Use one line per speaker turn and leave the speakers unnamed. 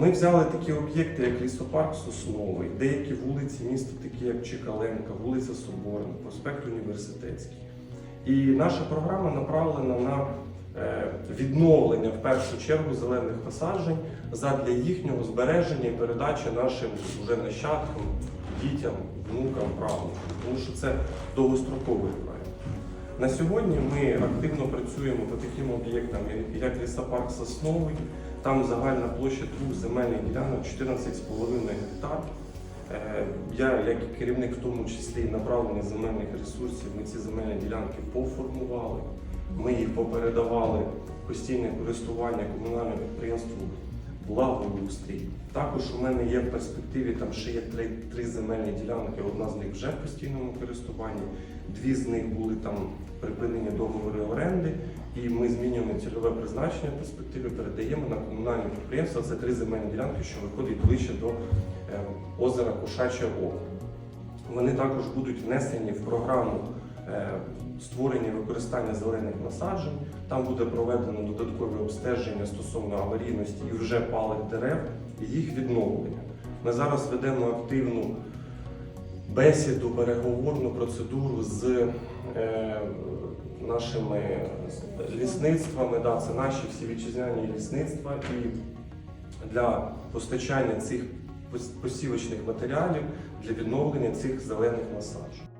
Ми взяли такі об'єкти, як лісопарк Сосновий, деякі вулиці міста, такі як Чекаленка, вулиця Соборна, проспект Університетський. І наша програма направлена на е, відновлення в першу чергу зелених насаджень задля їхнього збереження і передачі нашим вже нащадкам, дітям, внукам, правнукам. Тому що це довгостроковий проект. На сьогодні ми активно працюємо по таким об'єктам, як лісопарк Сосновий. Там загальна площа двох земельних ділянок 14,5 гектар. Е, Я, як і керівник, в тому числі направлення земельних ресурсів, ми ці земельні ділянки поформували. Ми їх попередавали постійне користування комунальному підприємству благоустрій. Також у мене є в перспективі там ще є три, три земельні ділянки. Одна з них вже в постійному користуванні, дві з них були там припинені договори оренди, і ми змінюємо цільове призначення в перспективі, передаємо на комунальне підприємство. Це три земельні ділянки, що виходить ближче до е, озера Кошаче Око. Вони також будуть внесені в програму створення і використання зелених насаджень. Там буде проведено додаткове обстеження стосовно аварійності і вже палих дерев і їх відновлення. Ми зараз ведемо активну бесіду, переговорну процедуру з е, нашими лісництвами. Да, це наші всі вітчизняні лісництва і для постачання цих посівочних матеріалів для відновлення цих зелених насаджень.